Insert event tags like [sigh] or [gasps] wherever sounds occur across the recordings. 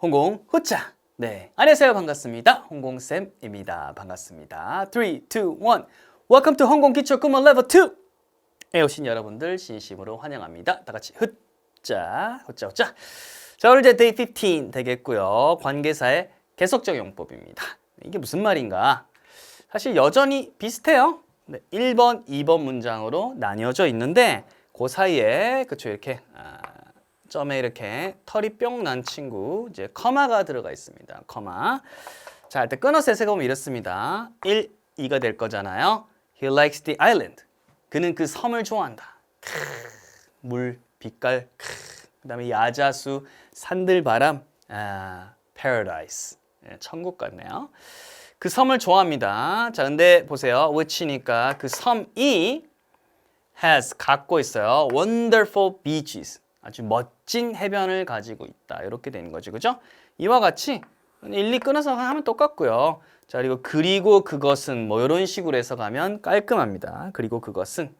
홍공 후자. 네. 안녕하세요. 반갑습니다. 홍공쌤입니다. 반갑습니다. 3, 2, 1. Welcome to 홍공 기초 구문 레벨 2. 에 오신 여러분들 진심으로 환영합니다. 다 같이 흩자, 흩자, 흩자. 자, 오늘 이제 데이 15 되겠고요. 관계사의 계속적 용법입니다. 이게 무슨 말인가? 사실 여전히 비슷해요. 네, 1번, 2번 문장으로 나뉘어져 있는데 그 사이에 그쵸 이렇게 아, 점에 이렇게 털이 뿅 난 친구 이제 커마가 들어가 있습니다. 커마. 자, 할때 끊어서 해석하면 이렇습니다. 1, 2가 될 거잖아요. He likes the island. 그는 그 섬을 좋아한다. 크, 물, 빛깔, 크, 그다음에 야자수, 산들바람, 아, paradise. 예, 천국 같네요. 그 섬을 좋아합니다. 자, 근데 보세요. which니까 그 섬이 has 갖고 있어요. wonderful beaches. 아주 멋진 해변을 가지고 있다. 이렇게 되는 거죠. 그죠? 이와 같이 일리 끊어서 하면 똑같고요. 자, 그리고 그리고 그것은 뭐 이런 식으로 해서 가면 깔끔합니다. 그리고 그것은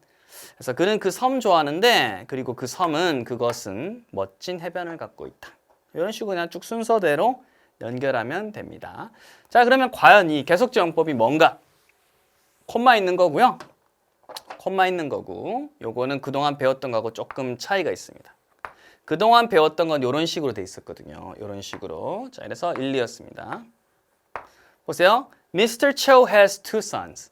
그래서 그는 그 섬 좋아하는데 그리고 그 섬은 그것은 멋진 해변을 갖고 있다. 이런 식으로 그냥 쭉 순서대로 연결하면 됩니다. 자, 그러면 과연 이 계속제형법이 뭔가? 콤마 있는 거고요. 콤마 있는 거고 요거는 그동안 배웠던 거하고 조금 차이가 있습니다. 그동안 배웠던 건 이런 식으로 돼 있었거든요. 이런 식으로. 자, 그래서 1, 2였습니다. 보세요. Mr. Cho has two sons.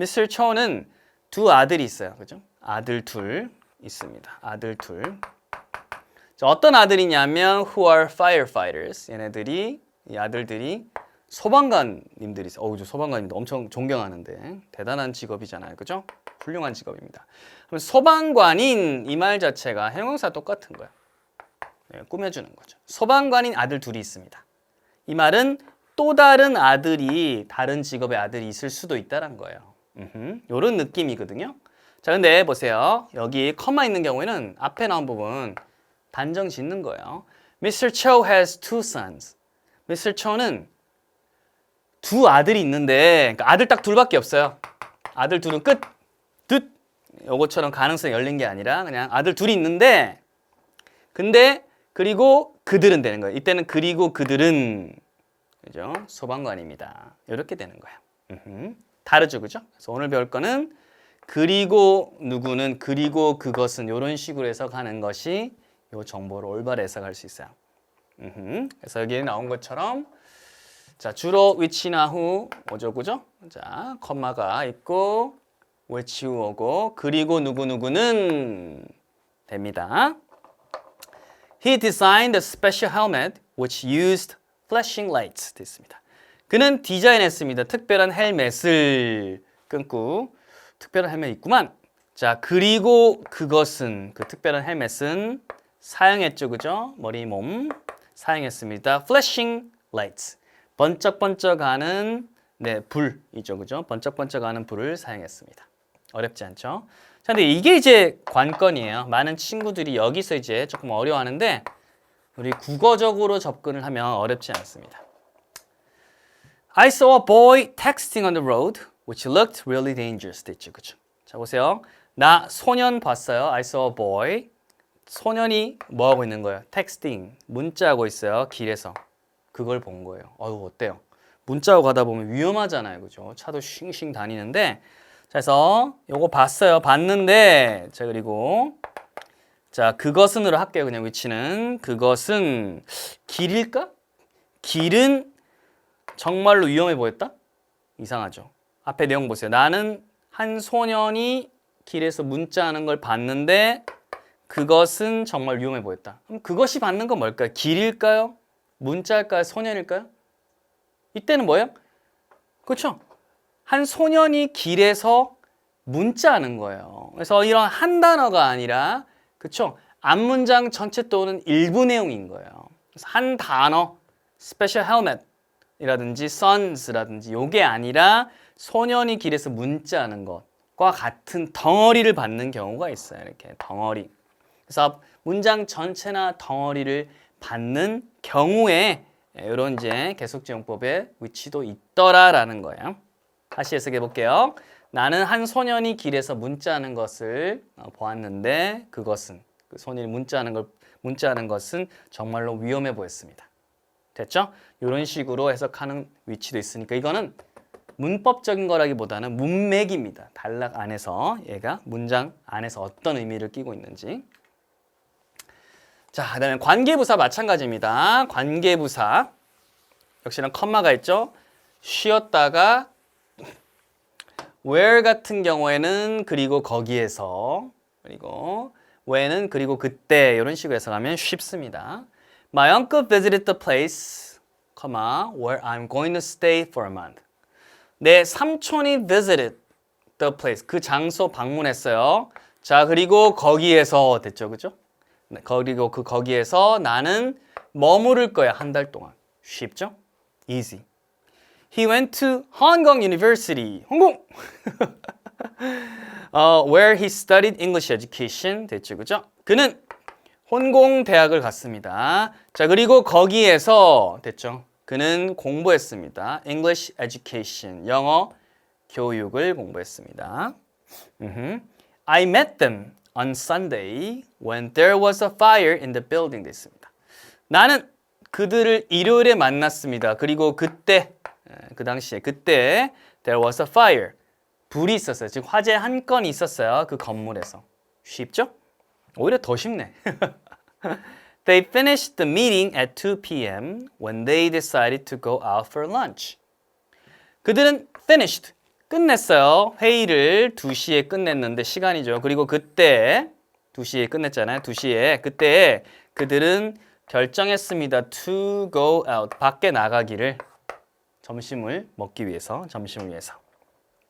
Mr. Cho는 두 아들이 있어요. 그죠? 아들 둘 있습니다. 아들 둘. 자, 어떤 아들이냐면 who are firefighters. 얘네들이 이 아들들이 소방관님들이. 어우, 저 소방관님도 엄청 존경하는데 대단한 직업이잖아요. 그죠? 훌륭한 직업입니다. 그럼 소방관인 이 말 자체가 형용사 똑같은 거예요. 네, 꾸며주는 거죠. 소방관인 아들 둘이 있습니다. 이 말은 또 다른 아들이 다른 직업의 아들이 있을 수도 있다는 거예요. 이런 느낌이거든요. 자, 근데 보세요. 여기 커마 있는 경우에는 앞에 나온 부분 단정 짓는 거예요. Mr. Cho has two sons. Mr. Cho는 두 아들이 있는데 그러니까 아들 딱 둘밖에 없어요. 아들 둘은 끝. 뜻. 요것처럼 가능성이 열린 게 아니라 그냥 아들 둘이 있는데 근데 그리고 그들은 되는 거예요. 이때는 그리고 그들은 그죠? 소방관입니다. 이렇게 되는 거예요. 음흠. 다르죠, 그죠? 그래서 오늘 배울 거는 그리고 누구는 그리고 그것은 이런 식으로 해석하는 것이 이 정보를 올바로 해석할 수 있어요. 음흠. 그래서 여기에 나온 것처럼 자 주로 위치나 후 오죠, 그죠? 자 컴마가 있고 which 오고 그리고 누구 누구는 됩니다. He designed a special helmet which used flashing lights 됐습니다. 그는 디자인했습니다. 특별한 헬멧을 끊고 특별한 헬멧 있구만. 자 그리고 그것은 그 특별한 헬멧은 사용했죠, 그죠? 머리 몸 사용했습니다. flashing lights 번쩍번쩍하는 네 불이죠, 그죠? 번쩍번쩍하는 불을 사용했습니다. 어렵지 않죠? 자, 근데 이게 이제 관건이에요. 많은 친구들이 여기서 이제 조금 어려워하는데 우리 국어적으로 접근을 하면 어렵지 않습니다. I saw a boy texting on the road, which looked really dangerous. 됐죠, 그죠? 자, 보세요. 나 소년 봤어요. I saw a boy. 소년이 뭐 하고 있는 거예요? texting, 문자하고 있어요. 길에서. 그걸 본 거예요. 어유 어때요? 문자하고 가다 보면 위험하잖아요, 그죠? 차도 싱싱 다니는데 자, 그래서 요거 봤어요. 봤는데 자 그리고 자 그것은으로 할게요. 그냥 위치는 그것은 길일까? 길은 정말로 위험해 보였다? 이상하죠. 앞에 내용 보세요. 나는 한 소년이 길에서 문자하는 걸 봤는데 그것은 정말 위험해 보였다. 그럼 그것이 받는 건 뭘까요? 길일까요? 문자일까요? 소년일까요? 이때는 뭐예요? 그렇죠? 한 소년이 길에서 문자하는 거예요. 그래서 이런 한 단어가 아니라 그렇죠? 앞문장 전체 또는 일부 내용인 거예요. 그래서 한 단어 스페셜 헬멧이라든지 sons라든지 요게 아니라 소년이 길에서 문자하는 것과 같은 덩어리를 받는 경우가 있어요. 이렇게 덩어리. 그래서 문장 전체나 덩어리를 받는 경우에 이런 이제 계속지용법의 위치도 있더라라는 거예요. 다시 해석해 볼게요. 나는 한 소년이 길에서 문자하는 것을 어, 보았는데 그것은 그 소년이 문자하는 걸 문자하는 것은 정말로 위험해 보였습니다. 됐죠? 이런 식으로 해석하는 위치도 있으니까 이거는 문법적인 거라기보다는 문맥입니다. 단락 안에서 얘가 문장 안에서 어떤 의미를 끼고 있는지. 자, 그다음에 관계부사 마찬가지입니다. 관계부사 역시나 컴마가 있죠. 쉬었다가 where 같은 경우에는 그리고 거기에서 그리고 when은 그리고 그때 이런 식으로 해석하면 쉽습니다. My uncle visited the place, comma, where I'm going to stay for a month. 내 삼촌이 visited the place. 그 장소 방문했어요. 자, 그리고 거기에서 됐죠. 그죠? 네, 그리고 그 거기에서 나는 머무를 거야. 한 달 동안. 쉽죠? easy. He went to Hong Kong University. 홍콩. 어, where he studied English education. 됐죠. 그죠? 그는 혼공 대학을 갔습니다. 자, 그리고 거기에서 됐죠. 그는 공부했습니다. English education. 영어 교육을 공부했습니다. I met them on Sunday when there was a fire in the building 됐습니다. 나는 그들을 일요일에 만났습니다. 그리고 그때 에, 그 당시에 그때 there was a fire 불이 있었어요. 즉 화재 한 건이 있었어요. 그 건물에서 쉽죠? 오히려 더 쉽네. [laughs] They finished the meeting at 2 p.m. when they decided to go out for lunch. 그들은 finished 끝냈어요. 회의를 2시에 끝냈는데 시간이죠. 그리고 그때 2시에 끝냈잖아요. 2시에 그때 그들은 결정했습니다. to go out 밖에 나가기를 점심을 먹기 위해서 점심을 위해서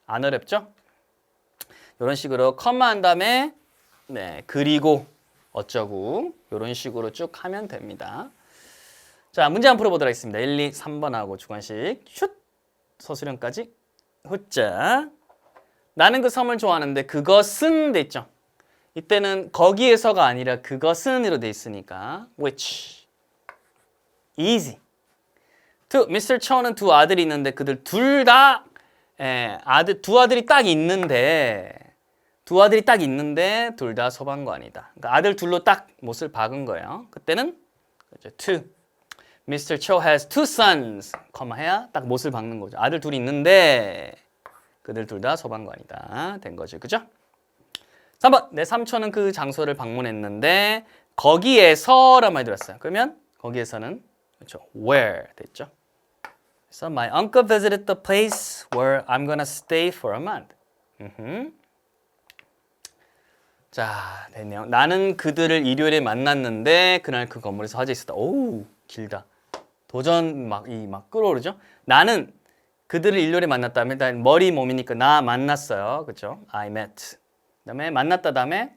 안 어렵죠? 이런 식으로 컴마 한 다음에 네 그리고 어쩌고 이런 식으로 쭉 하면 됩니다. 자 문제 한번 풀어보도록 하겠습니다. 1, 2, 3번하고 주관식 슛 서술형까지 후자 나는 그 섬을 좋아하는데 그것은 돼 있죠. 이때는 거기에서가 아니라 그것은으로 돼 있으니까 which easy. Two Mr. Cho는 두 아들이 있는데 그들 둘다 예, 아들 두 아들이 딱 있는데 두 아들이 딱 있는데 둘 다 소방관이다. 그러니까 아들 둘로 딱 못을 박은 거예요. 그때는 그죠 two Mr. Cho has two sons, 해야 딱 못을 박는 거죠. 아들 둘이 있는데 그들 둘 다 소방관이다. 된 거죠. 그죠? 3번. 내 삼촌은 그 장소를 방문했는데 거기에서란 말이 들었어요. 그러면 거기에서는 그렇죠. where 됐죠. 그래서 my uncle visited the place where I'm gonna stay for a month. 음흠. 자, 됐네요. 나는 그들을 일요일에 만났는데 그날 그 건물에서 화재 있었다. 오, 길다. 도전 막이막 끌어오르죠. 나는 그들을 일요일에 만났다면 일단 머리 몸이니까 나 만났어요. 그렇죠? I met. 그다음에 만났다 다음에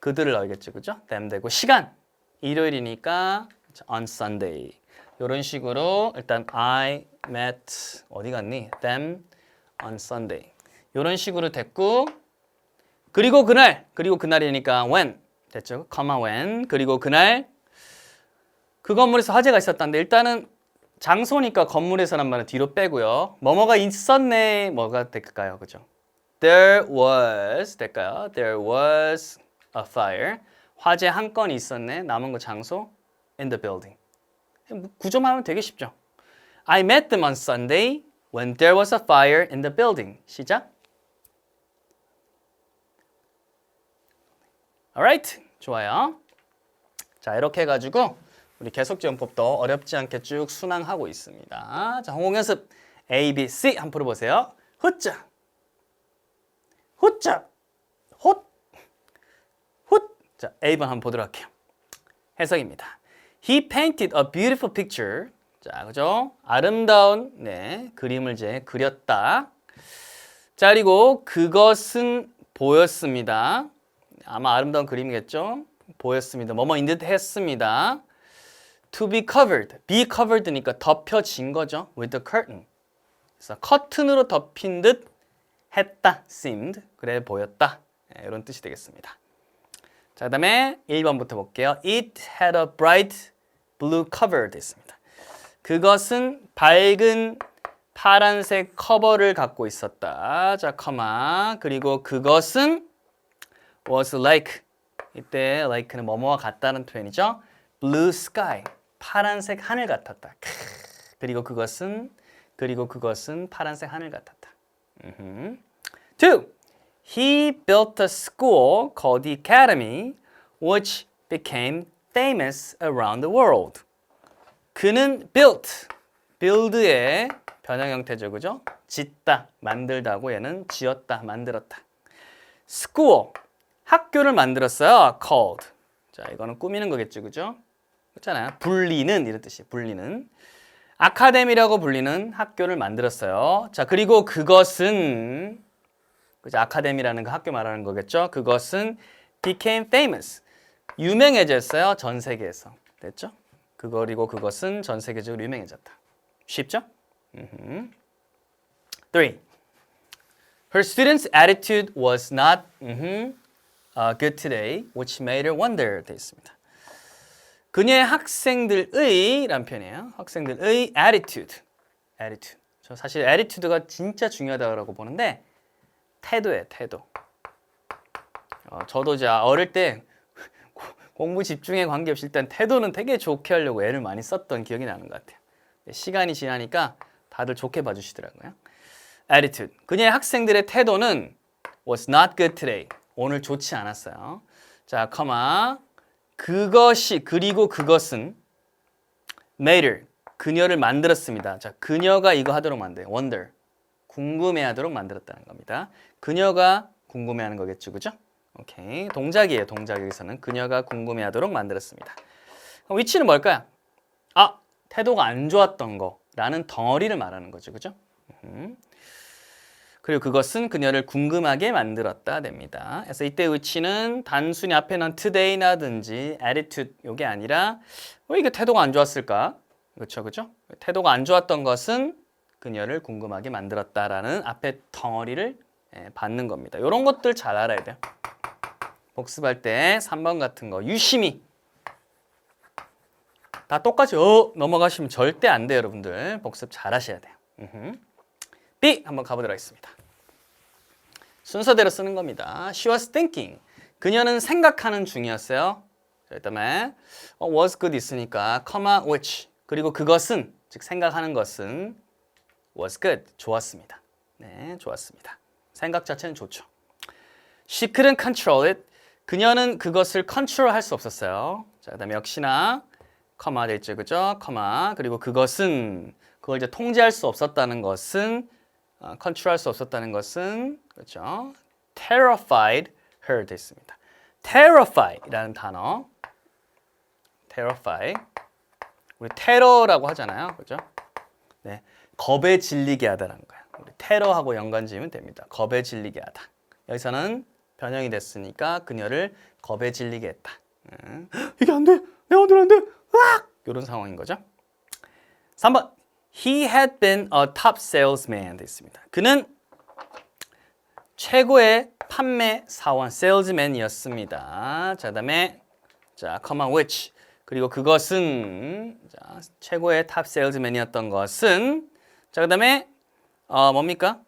그들을 넣겠죠. 그죠? them 되고 시간 일요일이니까 on Sunday. 이런 식으로 일단 I met 어디 갔니? them on Sunday. 이런 식으로 됐고 그리고 그날 그리고 그날이니까 when 됐죠? comma when 그리고 그날 그 건물에서 화재가 있었다는데 일단은 장소니까 건물에서란 말은 뒤로 빼고요. 뭐뭐가 있었네 뭐가 될까요? 그죠? There was 될까요? There was a fire. 화재 한 건이 있었네. 남은 거 장소 in the building. 구조만 하면 되게 쉽죠. I met them on Sunday when there was a fire in the building. 시작. Alright. 좋아요. 자, 이렇게 해 가지고 우리 계속지원법도 어렵지 않게 쭉 순항하고 있습니다. 자, 홍공 연습 A, B, C 한번 풀어보세요. 후자, 후자, 훗, 훗. 자, A번 한번 보도록 할게요. 해석입니다. He painted a beautiful picture. 자, 그죠? 아름다운 네, 그림을 이제 그렸다. 자, 그리고 그것은 보였습니다. 아마 아름다운 그림이겠죠? 보였습니다. 뭐뭐인 듯 했습니다. To be covered. be covered니까 덮여진 거죠. With the curtain. 그래서 커튼으로 덮인 듯 했다. seemed. 그래 보였다. 네, 이런 뜻이 되겠습니다. 자, 그 다음에 1번부터 볼게요. It had a bright blue cover 됐습니다. 그것은 밝은 파란색 커버를 갖고 있었다. 자, 커마. 그리고 그것은 was like. 이때 like는 뭐뭐와 같다는 표현이죠. blue sky. 파란색 하늘 같았다. 크. 그리고 그것은 그리고 그것은 파란색 하늘 같았다. 음흠. Two. He built a school called the Academy, which became famous around the world. 그는 built, build의 변형 형태죠, 그죠? 짓다, 만들다고 얘는 지었다, 만들었다. school, 학교를 만들었어요. called. 자, 이거는 꾸미는 거겠죠, 그죠? 그렇잖아요. 불리는 이런 뜻이에요. 불리는. 아카데미라고 불리는 학교를 만들었어요. 자, 그리고 그것은 그죠? 아카데미라는 그 학교 말하는 거겠죠? 그것은 became famous. 유명해졌어요. 전 세계에서. 됐죠? 그거리고 그것은 전 세계적으로 유명해졌다. 쉽죠? 음흠. Her students' attitude was not 음흠, uh, good today, which made her wonder. 되어 있습니다. 그녀의 학생들의 란 표현이에요. 학생들의 attitude. attitude. 저 사실 attitude가 진짜 중요하다고 보는데 태도예요, 태도. 어, 저도 이제 어릴 때 공부 집중에 관계없이 일단 태도는 되게 좋게 하려고 애를 많이 썼던 기억이 나는 것 같아요. 시간이 지나니까 다들 좋게 봐주시더라고요. attitude. 그녀의 학생들의 태도는 was not good today. 오늘 좋지 않았어요. 자, 커마. 그것이 그리고 그것은 made her. 그녀를 만들었습니다. 자, 그녀가 이거 하도록 만들어요. wonder. 궁금해하도록 만들었다는 겁니다. 그녀가 궁금해하는 거겠죠, 그죠? 오케이, 동작이에요. 동작 여기서는 그녀가 궁금해하도록 만들었습니다. 그럼 위치는 뭘까요? 아, 태도가 안 좋았던 거라는 덩어리를 말하는 거죠, 그죠? 음. 그리고 그것은 그녀를 궁금하게 만들었다 됩니다. 그래서 이때 위치는 단순히 앞에는 today나든지 attitude 요게 아니라 왜 이게 태도가 안 좋았을까? 그렇죠, 그렇죠? 태도가 안 좋았던 것은 그녀를 궁금하게 만들었다라는 앞에 덩어리를 예, 받는 겁니다. 이런 것들 잘 알아야 돼요. 복습할 때 3번 같은 거 유심히 다 똑같이 어 넘어가시면 절대 안 돼요, 여러분들. 복습 잘 하셔야 돼요. 음흠. B 한번 가보도록 하겠습니다. 순서대로 쓰는 겁니다. She was thinking. 그녀는 생각하는 중이었어요. 자, 그다음에 어, was good 있으니까 comma which 그리고 그것은 즉 생각하는 것은 was good 좋았습니다. 네, 좋았습니다. 생각 자체는 좋죠. She couldn't control it. 그녀는 그것을 컨트롤할 수 없었어요. 자, 그다음에 역시나 커마 돼 있죠, 그죠? 커마 그리고 그것은 그걸 이제 통제할 수 없었다는 것은 어, 컨트롤할 수 없었다는 것은 그렇죠? terrified her 됐습니다. terrify라는 단어, terrify 우리 테러라고 하잖아요, 그죠? 네, 겁에 질리게 하다라는 거예요. 우리 테러하고 연관 지으면 됩니다. 겁에 질리게 하다. 여기서는 변형이 됐으니까 그녀를 겁에 질리게 했다. 음. [gasps] 이게 안 돼. 내 마음대로 안 돼. 으악! 이런 상황인 거죠. 3번. He had been a top salesman 됐습니다. 그는 최고의 판매 사원 salesman이었습니다. 자, 그다음에 자, comma which 그리고 그것은 자, 최고의 탑 세일즈맨이었던 것은 자, 그다음에 어, 뭡니까?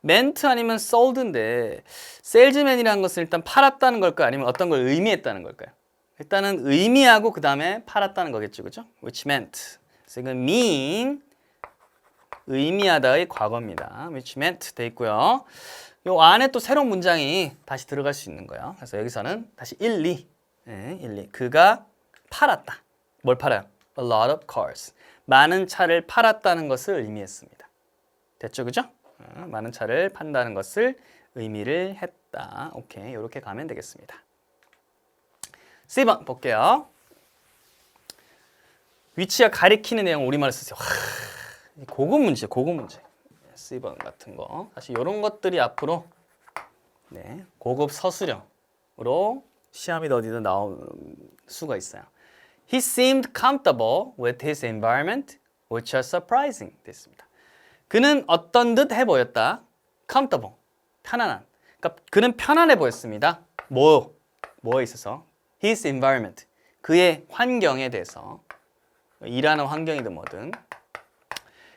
멘트 아니면 sold인데 세일즈맨이라는 것은 일단 팔았다는 걸까요? 아니면 어떤 걸 의미했다는 걸까요? 일단은 의미하고 그 다음에 팔았다는 거겠죠, 그죠? Which meant. 그래서 이건 mean 의미하다의 과거입니다. Which meant 돼 있고요. 요 안에 또 새로운 문장이 다시 들어갈 수 있는 거예요. 그래서 여기서는 다시 1, 2. 네, 1, 2. 그가 팔았다. 뭘 팔아요? A lot of cars. 많은 차를 팔았다는 것을 의미했습니다. 됐죠, 그죠? 어, 많은 차를 판다는 것을 의미를 했다. 오케이, 이렇게 가면 되겠습니다. C번 볼게요. 위치가 가리키는 내용 우리말로 쓰세요. 와, 고급 문제, 고급 문제. C번 같은 거. 사실 이런 것들이 앞으로 네, 고급 서술형으로 시험이든 어디든 나올 수가 있어요. He seemed comfortable with his environment, which was surprising. 됐습니다. 그는 어떤 듯 해 보였다. comfortable. 편안한. 그러니까 그는 편안해 보였습니다. 뭐 뭐에 있어서? his environment. 그의 환경에 대해서 일하는 환경이든 뭐든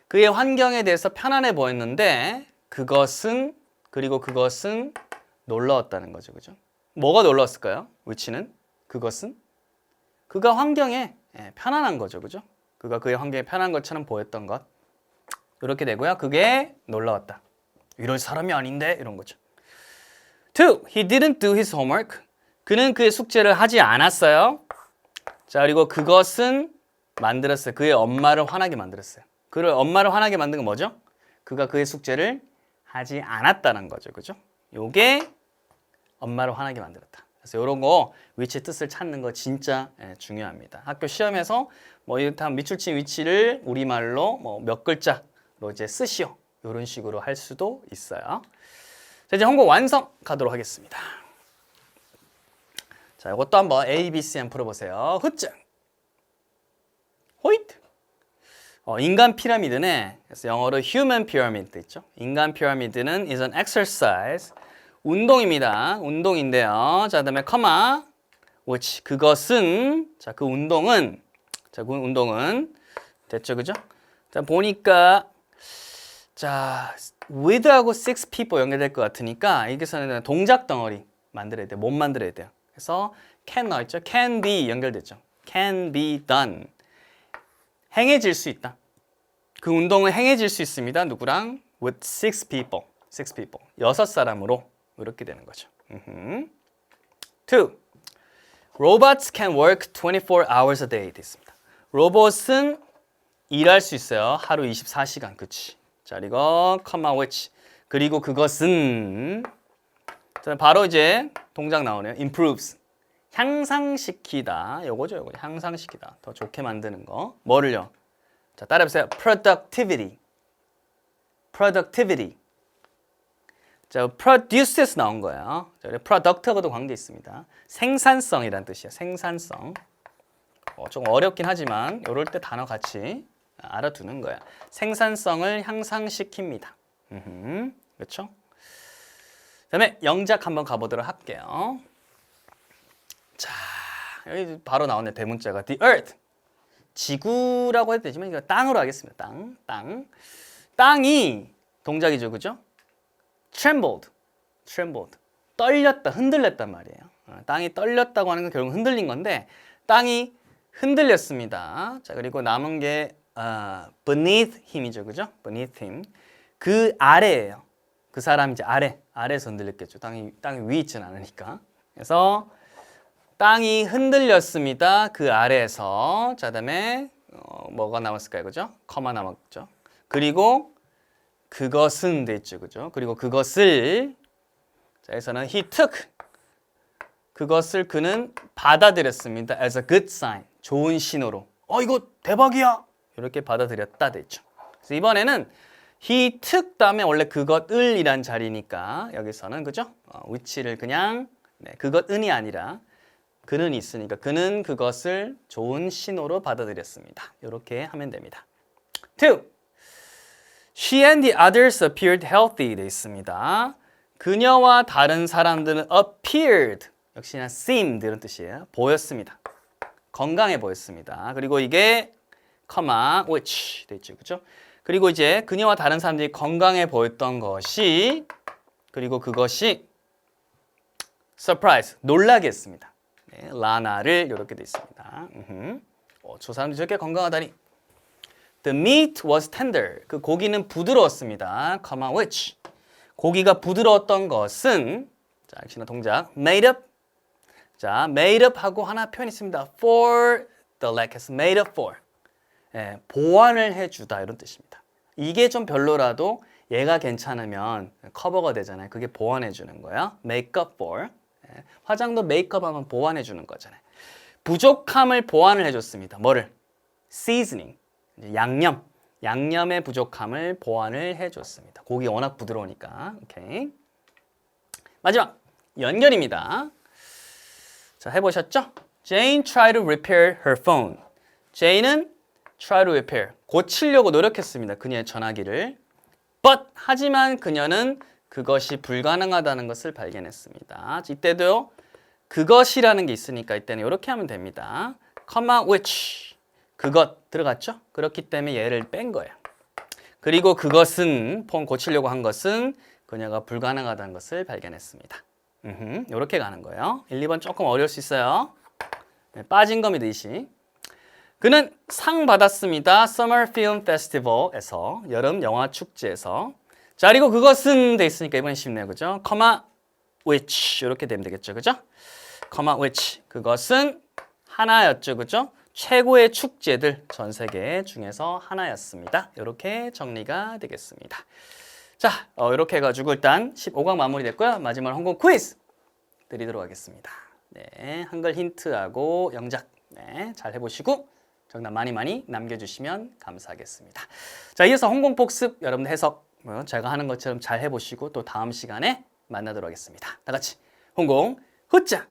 그의 환경에 대해서 편안해 보였는데 그것은 그리고 그것은 놀라웠다는 거죠. 그죠? 뭐가 놀라웠을까요? 위치는 그것은 그가 환경에 예, 편안한 거죠. 그죠? 그가 그의 환경에 편한 것처럼 보였던 것. 이렇게 되고요. 그게 놀라웠다. 이럴 사람이 아닌데 이런 거죠. Two, he didn't do his homework. 그는 그의 숙제를 하지 않았어요. 자, 그리고 그것은 만들었어요. 그의 엄마를 화나게 만들었어요. 그를 엄마를 화나게 만든 건 뭐죠? 그가 그의 숙제를 하지 않았다는 거죠. 그죠? 요게 엄마를 화나게 만들었다. 그래서 이런 거 위치 뜻을 찾는 거 진짜 예, 중요합니다. 학교 시험에서 뭐 이렇다 밑줄 친 위치를 우리말로 뭐 몇 글자로 이제 쓰시오. 이런 식으로 할 수도 있어요. 자, 이제 홍보 완성 가도록 하겠습니다. 자, 이것도 한번 A, B, C 한번 풀어보세요. 흑장. 호이트. 어, 인간 피라미드네. 그래서 영어로 human pyramid 있죠. 인간 피라미드는 is an exercise. 운동입니다. 운동인데요. 자, 그다음에 커마 which 그것은 자, 그 운동은 자, 그 운동은 됐죠. 그죠? 자, 보니까 자, with하고 six people 연결될 것 같으니까 여기서는 동작 덩어리 만들어야 돼요. 못 만들어야 돼요. 그래서 can 나있죠. can be 연결됐죠. can be done. 행해질 수 있다. 그 운동은 행해질 수 있습니다. 누구랑? with six people. six people. 여섯 사람으로 이렇게 되는 거죠. 음흠. Two. Robots can work 24 hours a day 됐습니다. 로봇은 일할 수 있어요. 하루 24시간. 그치? 자, 그리고 comma which. 그리고 그것은 자, 바로 이제 동작 나오네요. improves. 향상시키다. 요거죠, 요거. 향상시키다. 더 좋게 만드는 거. 뭐를요? 자, 따라해보세요. productivity. productivity. 자, produce에서 나온 거예요. 자, product하고도 관계 있습니다. 생산성이란 뜻이에요. 생산성. 어, 좀 어렵긴 하지만 이럴 때 단어 같이 알아두는 거야. 생산성을 향상시킵니다. 그렇죠? 그다음에 영작 한번 가보도록 할게요. 자, 여기 바로 나오네 대문자가 the earth. 지구라고 해도 되지만 이거 땅으로 하겠습니다. 땅, 땅. 땅이 동작이죠, 그죠? trembled, trembled. 떨렸다, 흔들렸단 말이에요. 어, 땅이 떨렸다고 하는 건 결국 흔들린 건데 땅이 흔들렸습니다. 자, 그리고 남은 게 어, beneath him이죠, 그죠? beneath him. 그 아래예요. 그 사람 이제 아래, 아래에서 흔들렸겠죠. 땅이 땅이 위에 있지는 않으니까. 그래서 땅이 흔들렸습니다. 그 아래에서. 자, 그다음에 어, 뭐가 남았을까요, 그죠? 커마 남았죠. 그리고 그것은 돼 있죠, 그죠? 그리고 그것을 자, 여기서는 he took 그것을 그는 받아들였습니다. as a good sign. 좋은 신호로. 어, 이거 대박이야. 이렇게 받아들였다 됐죠. 그래서 이번에는 he took 다음에 원래 그것을 이란 자리니까 여기서는 그죠? 어, 위치를 그냥 네, 그것은이 아니라 그는 있으니까 그는 그것을 좋은 신호로 받아들였습니다. 이렇게 하면 됩니다. Two. She and the others appeared healthy 돼 있습니다. 그녀와 다른 사람들은 appeared 역시나 seemed 이런 뜻이에요. 보였습니다. 건강해 보였습니다. 그리고 이게 comma which 돼 있죠. 그죠? 그리고 이제 그녀와 다른 사람들이 건강해 보였던 것이 그리고 그것이 surprise 놀라게 했습니다. 네, 라나를 이렇게 돼 있습니다. 음흠. 어, 저 사람들이 저렇게 건강하다니. The meat was tender. 그 고기는 부드러웠습니다. comma which. 고기가 부드러웠던 것은 자, 역시나 동작 made up. 자, made up 하고 하나 표현 있습니다. for the leg has made up for. 예, 보완을 해주다 이런 뜻입니다. 이게 좀 별로라도 얘가 괜찮으면 커버가 되잖아요. 그게 보완해 주는 거야. make up for. 예, 화장도 메이크업 하면 보완해 주는 거잖아요. 부족함을 보완을 해줬습니다. 뭐를? seasoning. 양념. 양념의 부족함을 보완을 해줬습니다. 고기 워낙 부드러우니까. 오케이. 마지막 연결입니다. 자 해보셨죠? Jane tried to repair her phone. Jane은 try to repair 고치려고 노력했습니다. 그녀의 전화기를. But 하지만 그녀는 그것이 불가능하다는 것을 발견했습니다. 이때도 그것이라는 게 있으니까 이때는 이렇게 하면 됩니다. comma which 그것 들어갔죠? 그렇기 때문에 얘를 뺀 거예요. 그리고 그것은 폰 고치려고 한 것은 그녀가 불가능하다는 것을 발견했습니다. 이렇게 가는 거예요. 1, 2번 조금 어려울 수 있어요. 네, 빠진 겁니다, 이 시. 그는 상 받았습니다. Summer Film Festival에서 여름 영화 축제에서. 자 그리고 그것은 돼 있으니까 이번엔 쉽네요, 그죠? 커마 which 이렇게 되면 되겠죠, 그죠? 커마 which 그것은 하나였죠, 그죠? 최고의 축제들 전 세계 중에서 하나였습니다. 이렇게 정리가 되겠습니다. 자, 어, 이렇게 해가지고 일단 15강 마무리됐고요. 마지막 항공 퀴즈 드리도록 하겠습니다. 네, 한글 힌트하고 영작 네, 잘 해보시고 정답 많이 많이 남겨주시면 감사하겠습니다. 자, 이어서 홍콩 복습 여러분들 해석 어, 제가 하는 것처럼 잘 해보시고 또 다음 시간에 만나도록 하겠습니다. 다 같이 홍콩 후짜